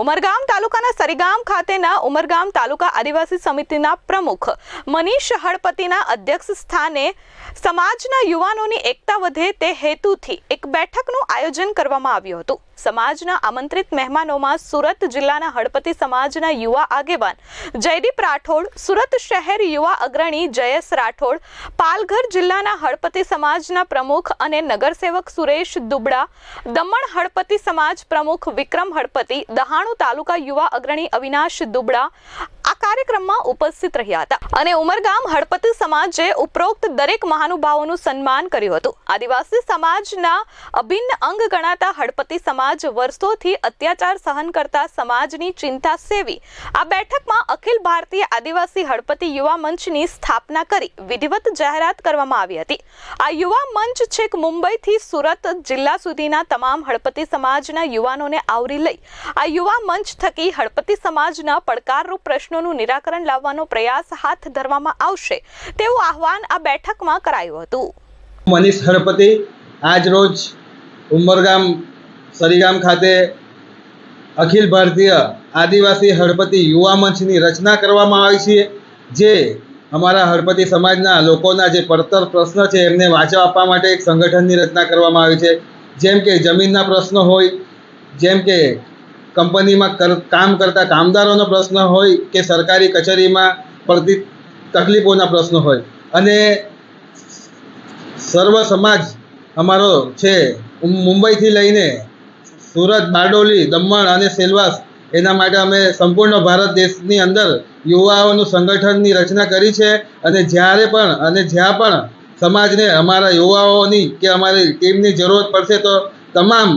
ઉમરગામ તાલુકાના સરીગામ ખાતેના ઉમરગામ તાલુકા આદિવાસી સમિતિના પ્રમુખ મનીષ હળપતિના અધ્યક્ષ સ્થાને સમાજના યુવાનોની એકતા વધે તે હેતુથી એક બેઠકનું આયોજન કરવામાં આવ્યું હતું. સમાજના આમંત્રિત મહેમાનોમાં સુરત જિલ્લાના હળપતિ સમાજના યુવા આગેવાન જયદીપ રાઠોડ, સુરત શહેર યુવા અગ્રણી જયેશ રાઠોડ, પાલઘર જિલ્લાના હળપતિ સમાજના પ્રમુખ અને નગરસેવક સુરેશ દુબડા દમણ હળપતિ સમાજ પ્રમુખ વિક્રમ હળપતિ, દહાણુ તાલુકા યુવા અગ્રણી અવિનાશ દુબડા આ કાર્યક્રમમાં ઉપસ્થિત રહ્યા હતા. અને ઉમરગામ હળપતિ સમાજે ઉપરોક્ત દરેક મહાનુભાવોનું સન્માન કર્યું હતું. આદિવાસી સમાજના અભિન્ન અંગ ગણાતા હળપતિ સમાજ વર્ષોથી અત્યાચાર સહન કરતા સમાજની ચિંતા સેવી આ બેઠકમાં અખિલ ભારતીય આદિવાસી હળપતિ યુવા મંચની સ્થાપના કરી વિધિવત જાહેરાત કરવામાં આવી હતી. આ યુવા મંચ છેક મુંબઈથી સુરત જિલ્લા સુધીના તમામ હળપતિ સમાજના યુવાનોને આવરી લઈ આ યુવા મંચ થકી હળપતિ સમાજના પડકારરૂપ પ્રશ્નોનું નિરાકરણ લાવવાનો પ્રયાસ હાથ ધરવામાં આવશે, તેવું આહવાન આ બેઠકમાં કરાયું હતું. મનીષ હળપતિ આજ ઉમરગામ, સરીગામ ખાતે અખિલ ભારતીય આદિવાસી હળપતિ યુવા મંચની રચના કરવામાં આવી છે, જે અમારા હળપતિ સમાજના લોકોના જે પડતર પ્રશ્ન છે એમને વાંચા આપવા માટે એક સંગઠનની રચના કરવામાં આવી છે. જેમ કે જમીનના પ્રશ્નો હોય, જેમ કે કંપનીમાં કામ કરતા કામદારોનો પ્રશ્ન હોય કે સરકારી કચેરીમાં પડતી તકલીફોના પ્રશ્નો હોય. અને સર્વ સમાજ અમારો છે મુંબઈથી લઈને સુરત, બારડોલી, દમણ અને સેલવાસ, એના માટે અમે સંપૂર્ણ ભારત દેશની અંદર યુવાઓનું સંગઠનની રચના કરી છે અને જ્યારે પણ અને જ્યાં પણ સમાજને અમારા યુવાઓની કે અમારી ટીમની જરૂરત પડશે તો તમામ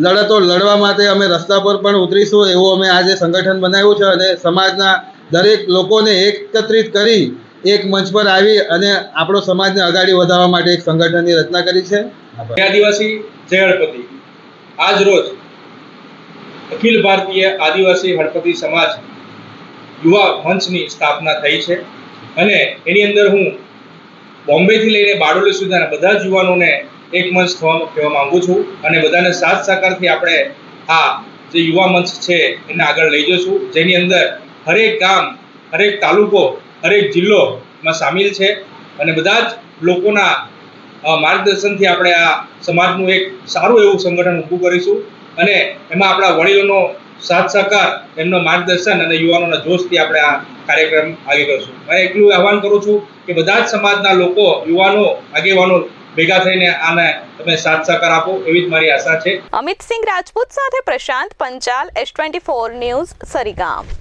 લડતો લડવા માટે અમે રસ્તા પર પણ ઉતરીશું એવું અમે આજે સંગઠન બનાવ્યું છે અને સમાજના દરેક લોકોને એકત્રિત કરી એક મંચ પર આવી અને આપણો સમાજને આગળ વધારવા માટે એક સંગઠનની રચના કરી છે. આદિવાસી જય હળપતિ આજ રોજ અખિલ ભારતીય આદિવાસી હળપતિ સમાજ યુવા મંચની સ્થાપના થઈ છે અને એની અંદર હું બોમ્બેથી લઈને બારડોલી સુધીના બધા જ યુવાનોને એક મંચ થવા કહેવા માંગુ છું અને બધાને સાથ સહકારથી આપણે આ જે યુવા મંચ છે એને આગળ લઈ જઈશું. જેની અંદર હરેક ગામ, હરેક તાલુકો, હરેક જિલ્લોમાં સામેલ છે અને બધા જ લોકોના માર્ગદર્શનથી આપણે આ સમાજનું એક સારું એવું સંગઠન ઊભું કરીશું અને એમાં આપણા વડીલોનો સાથ સહકાર એમનો માર્ગદર્શન અને યુવાનોના જોશથી આપણે આ કાર્યક્રમ આગળ કરીશું. હું એટલું આહવાન કરું છું કે બધા જ સમાજના લોકો, યુવાનો, આગેવાનો ભેગા થઈને આને તમે સાથ સહકાર આપો, એવી જ મારી આશા છે. અમિત સિંહ રાજપૂત સાથે Prashant Panchal S twenty four news, Sarigam.